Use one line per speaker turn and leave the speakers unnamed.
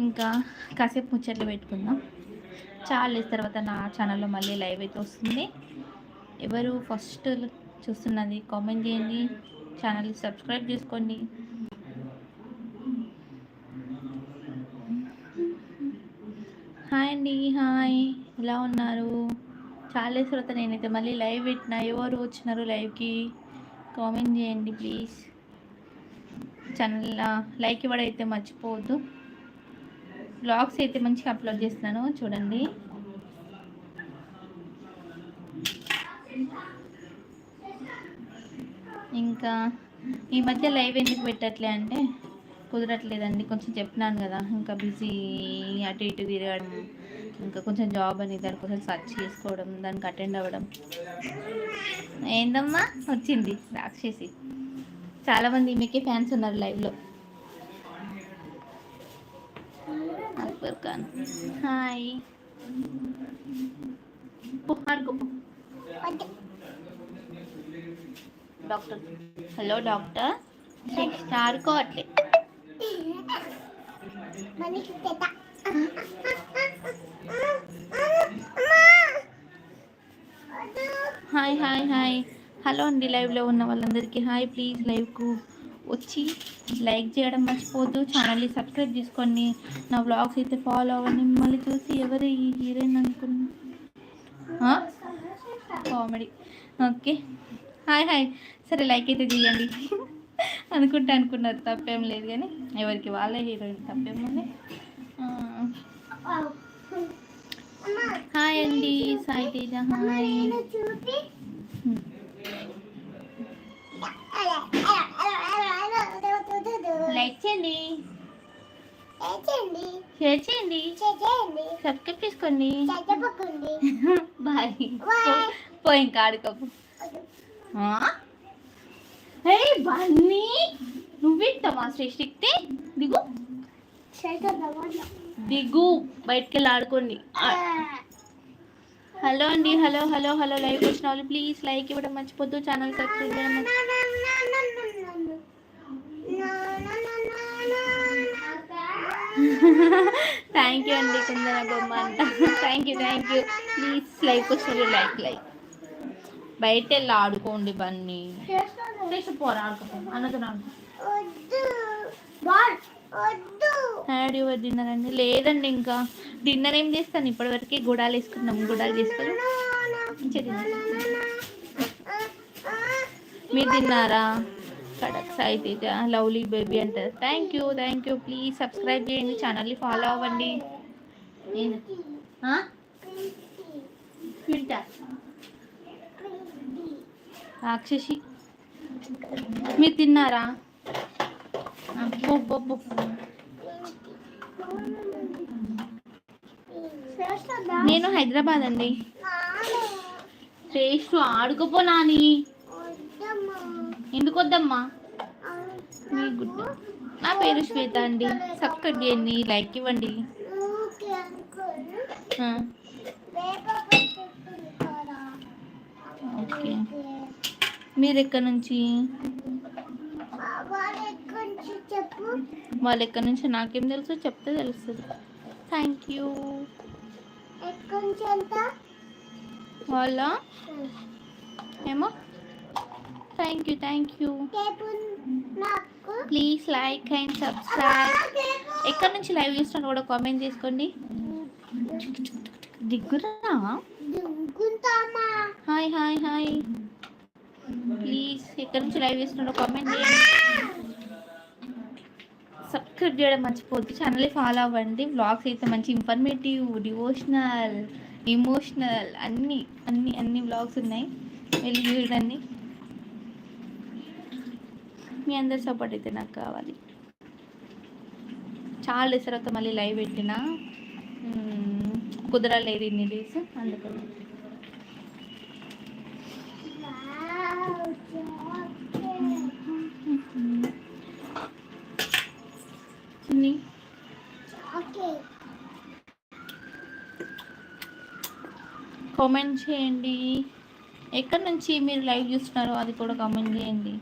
ఇంకా కాసేపు ముచ్చట్లు పెట్టుకుందాం. చాలా వేసిన తర్వాత నా ఛానల్లో మళ్ళీ లైవ్ అయితే వస్తుంది. ఎవరు ఫస్ట్ చూస్తున్నది కామెంట్ చేయండి. ఛానల్ సబ్స్క్రైబ్ చేసుకోండి. హాయ్ అండి హాయ్ ఎలా ఉన్నారు? చాలా వేసిన తర్వాత నేనైతే మళ్ళీ లైవ్ పెట్టిన. ఎవరు వచ్చినారు లైవ్కి కామెంట్ చేయండి ప్లీజ్ ఛానల్ లైక్ ఇవ్వడైతే అయితే మర్చిపోవద్దు. బ్లాగ్స్ అయితే మంచిగా అప్లోడ్ చేస్తున్నాను చూడండి. ఇంకా ఈ మధ్య లైవ్ ఎందుకు పెట్టట్లే అంటే కుదరట్లేదండి కొంచెం చెప్పినాను కదా ఇంకా బిజీ అటు ఇటు తిరగడం ఇంకా కొంచెం జాబ్ అని దానికోసం సర్చ్ చేసుకోవడం దానికి అటెండ్ అవ్వడం. ఏందమ్మా? వచ్చింది రాక్షసి. చాలామంది మీకే ఫ్యాన్స్ ఉన్నారు లైవ్లో. అక్బర్ ఖాన్ హాయ్ పో, ఆడుకో పో. డాక్టర్ హలో డాక్టర్ నెక్స్ట్ ఆడుకోవట్లే హాయ్ హాయ్ హాయ్ హలో అండి లైవ్లో ఉన్న వాళ్ళందరికీ హాయ్ ప్లీజ్ లైవ్కు వచ్చి లైక్ చేయడం మర్చిపోద్దు ఛానల్ని సబ్స్క్రైబ్ చేసుకోండి నా బ్లాగ్స్ అయితే ఫాలో అవ్వండి. మిమ్మల్ని చూసి ఎవరు ఈ హీరోయిన్ అనుకున్నా కామెడీ. ఓకే. Hi hi. సరే లైక్ అయితే చేయండి. అనుకుంటా అనుకున్నారు. తప్పేం లేదు కానీ ఎవరికి వాళ్ళే హీరోయిన్ తప్పేం ఉంది ఆ, హాయ్ అండి. సాయి తేజ హాయ్. షేర్ చేయండి. సబ్స్క్రైబ్ చేసుకోండి. బాయ్. పోయి హే బన్నీ నువ్వింటావా సృష్టిక్తే దిగు. దిగు. బయటికి వెళ్ళి ఆడుకోండి హలో అండి. Hello hello hello. లైవ్ వచ్చిన వాళ్ళు ప్లీజ్ లైక్ ఇవ్వడం మర్చిపోద్దు. ఛానల్ సబ్స్క్రైబ్ చేయడం థ్యాంక్ యూ అండి కుందన బొమ్మ అంట. Thank you thank you please like వచ్చిన లైక్ లైక్ బయట వెళ్ళి ఆడుకోండి బన్నీ. చేసి పోరా ఆడుకోపో అన్నతో హ్యాడ్ యువర్ డిన్నర్ అండి. లేదండి ఇంకా. డిన్నర్ ఏం చేస్తాను? ఇప్పటివరకు గుడాలు వేసుకున్నాం. గుడాలు చేసుకొని. మీరు తిన్నారా? కడక్ సాయి తేజ లవ్లీ బేబీ అంటారు. Thank you thank you please subscribe చేయండి ఛానల్ని ఫాలో అవ్వండి? ఫిల్టర్ రాక్షసి. మీరు తిన్నారా. నేను హైదరాబాద్ అండి. శ్రేష్ఠు ఆడుకోపో నాని. ఎందుకు వద్దమ్మా మీ గుడ్ నా పేరు శ్వేత అండి. సబ్స్క్రైబ్ చేయండి లైక్ ఇవ్వండి. ఓకే. మీరు ఎక్కడి నుంచి? వాళ్ళు ఎక్కడి నుంచి నాకేం తెలుసు చెప్తే తెలుస్తుంది. Thank you. వాళ్ళ? ఏమో? Thank you thank you please like and subscribe ఎక్కడి నుంచి లైవ్ చూస్తున్నా కూడా కామెంట్ చేసుకోండి. దిగ్గురా హాయ్ హాయ్ హాయ్ ప్లీజ్ ఎక్కడి నుంచి లైవ్ చేస్తున్నాడో కామెంట్ చేయండి. సబ్స్క్రైబ్ చేయడం మర్చిపోద్దు ఛానల్ ఫాలో అవ్వండి. వ్లాగ్స్ అయితే మంచి ఇన్ఫర్మేటివ్ డివోషనల్ ఇమోషనల్ అన్ని అన్ని అన్ని వ్లాగ్స్ ఉన్నాయి. వెళ్ళి చూడండి. మీ అందరి సపోర్ట్ అయితే నాకు కావాలి. చాలా డేస్ తర్వాత మళ్ళీ లైవ్ పెట్టిన. కుదరలేదు ఇన్ని డేస్ అందుకని చిన్ని. కామెంట్ చేయండి. ఎక్కడి నుంచి మీరు లైవ్ చూస్తున్నారో అది కూడా కామెంట్ చేయండి.